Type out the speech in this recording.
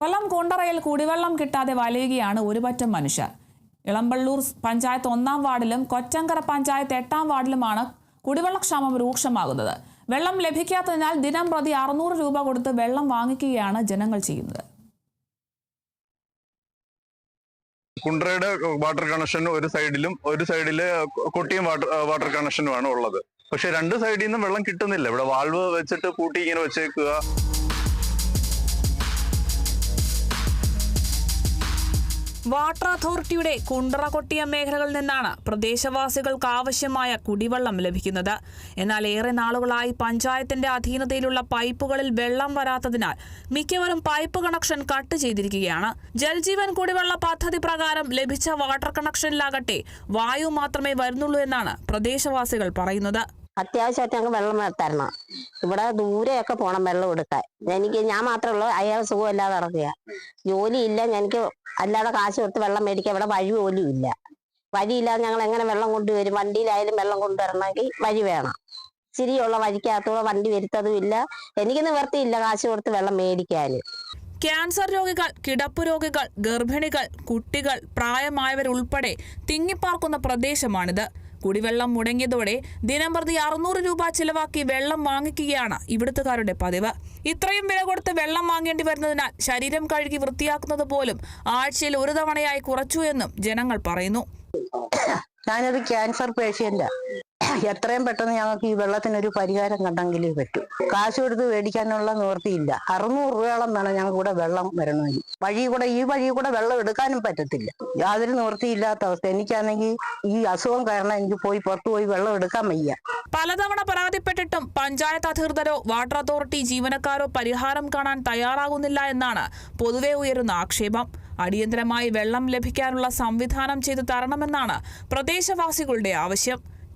കൊല്ലം കുണ്ടറയിൽ കുടിവെള്ളം കിട്ടാതെ വലയുകയാണ് ഒരുപറ്റം മനുഷ്യർ. ഇളമ്പള്ളൂർ പഞ്ചായത്ത് ഒന്നാം വാർഡിലും കൊറ്റങ്കര പഞ്ചായത്ത് എട്ടാം വാർഡിലുമാണ് കുടിവെള്ളക്ഷാമം രൂക്ഷമാകുന്നത്. വെള്ളം ലഭിക്കാത്തതിനാൽ ദിനം പ്രതി അറുന്നൂറ് രൂപ കൊടുത്ത് വെള്ളം വാങ്ങിക്കുകയാണ് ജനങ്ങൾ ചെയ്യുന്നത്. കുണ്ടറയുടെ വാട്ടർ കണക്ഷൻ ഒരു സൈഡിലും ഒരു സൈഡിൽ കൊട്ടിയം വാട്ടർ വാട്ടർ കണക്ഷനുമാണ് ഉള്ളത്. പക്ഷെ രണ്ട് സൈഡിൽ നിന്നും വെള്ളം കിട്ടുന്നില്ല. ഇവിടെ വാൾവ് വെച്ചിട്ട് പൂട്ടി ഇങ്ങനെ വെച്ചേക്കുക. വാട്ടർ അതോറിറ്റിയുടെ കുണ്ടറ കൊട്ടിയ മേഖലകളിൽ നിന്നാണ് പ്രദേശവാസികൾക്ക് ആവശ്യമായ കുടിവെള്ളം ലഭിക്കുന്നത്. എന്നാൽ ഏറെ നാളുകളായി പഞ്ചായത്തിന്റെ അധീനതയിലുള്ള പൈപ്പുകളിൽ വെള്ളം വരാത്തതിനാൽ മിക്കവരും പൈപ്പ് കണക്ഷൻ കട്ട് ചെയ്തിരിക്കുകയാണ്. ജൽജീവൻ കുടിവെള്ള പദ്ധതി പ്രകാരം ലഭിച്ച വാട്ടർ കണക്ഷനിലാകട്ടെ വായു മാത്രമേ വരുന്നുള്ളൂ എന്നാണ് പ്രദേശവാസികൾ പറയുന്നത്. അത്യാവശ്യമായിട്ട് ഞങ്ങൾക്ക് വെള്ളം തരണം. ഇവിടെ ദൂരെയൊക്കെ പോണം വെള്ളം എടുക്കാൻ. എനിക്ക് ഞാൻ മാത്രമേ ഉള്ളൂ. അയാൾ സുഖമില്ലാതെ നടക്കുക. ജോലിയില്ല. എനിക്ക് അല്ലാതെ കാശ് കൊടുത്ത് വെള്ളം മേടിക്കാൻ ഇവിടെ വഴി പോലും ഇല്ല. വഴിയില്ലാതെ ഞങ്ങൾ എങ്ങനെ വെള്ളം കൊണ്ടുവരും? വണ്ടിയിലായാലും വെള്ളം കൊണ്ടുവരണമെങ്കിൽ വഴി വേണം. ശരിയുള്ള വഴിക്കകത്തൂടെ വണ്ടി വരുത്തതും ഇല്ല. എനിക്ക് നിവർത്തിയില്ല കാശ് കൊടുത്ത് വെള്ളം മേടിക്കാൻ. ക്യാൻസർ രോഗികൾ കിടപ്പ് രോഗികൾ ഗർഭിണികൾ കുട്ടികൾ പ്രായമായവരുൾപ്പെടെ തിങ്ങിപ്പാർക്കുന്ന പ്രദേശമാണിത്. കുടിവെള്ളം മുടങ്ങിയതോടെ ദിനം പ്രതി അറുന്നൂറ് രൂപ ചിലവാക്കി വെള്ളം വാങ്ങിക്കുകയാണ് ഇവിടുത്തുകാരുടെ പതിവ്. ഇത്രയും വില കൊടുത്ത് വെള്ളം വാങ്ങേണ്ടി വരുന്നതിനാൽ ശരീരം കഴുകി വൃത്തിയാക്കുന്നത് പോലും ആഴ്ചയിൽ ഒരു തവണയായി കുറച്ചു എന്നും ജനങ്ങൾ പറയുന്നു. ഞാനൊരു ക്യാൻസർ പേഷ്യന്റാ എത്രയും പെട്ടെന്ന് ഞങ്ങൾക്ക് ഈ വെള്ളത്തിനൊരു പരിഹാരം കണ്ടെങ്കിലേ പറ്റൂ. കാശ് കൊടുത്ത് മേടിക്കാനുള്ള നിവൃത്തിയില്ല. അറുന്നൂറ് രൂപയോളം വേണം ഞങ്ങൾക്ക് ഇവിടെ വെള്ളം വരണമെങ്കിൽ. വഴി കൂടെ ഈ വഴി കൂടെ വെള്ളം എടുക്കാനും പറ്റത്തില്ല. യാതൊരു നിവൃത്തിയില്ലാത്ത അവസ്ഥ. എനിക്കാണെങ്കിൽ ഈ അസുഖം കാരണം എനിക്ക് പോയി പുറത്തു പോയി വെള്ളം എടുക്കാൻ വയ്യ. പലതവണ പരാതിപ്പെട്ടിട്ടും പഞ്ചായത്ത് അധികൃതരോ വാട്ടർ അതോറിറ്റി ജീവനക്കാരോ പരിഹാരം കാണാൻ തയ്യാറാകുന്നില്ല എന്നാണ് പൊതുവെ ഉയരുന്ന ആക്ഷേപം. അടിയന്തരമായി വെള്ളം ലഭിക്കാനുള്ള സംവിധാനം ചെയ്തു തരണമെന്നാണ് പ്രദേശവാസികളുടെ ആവശ്യം.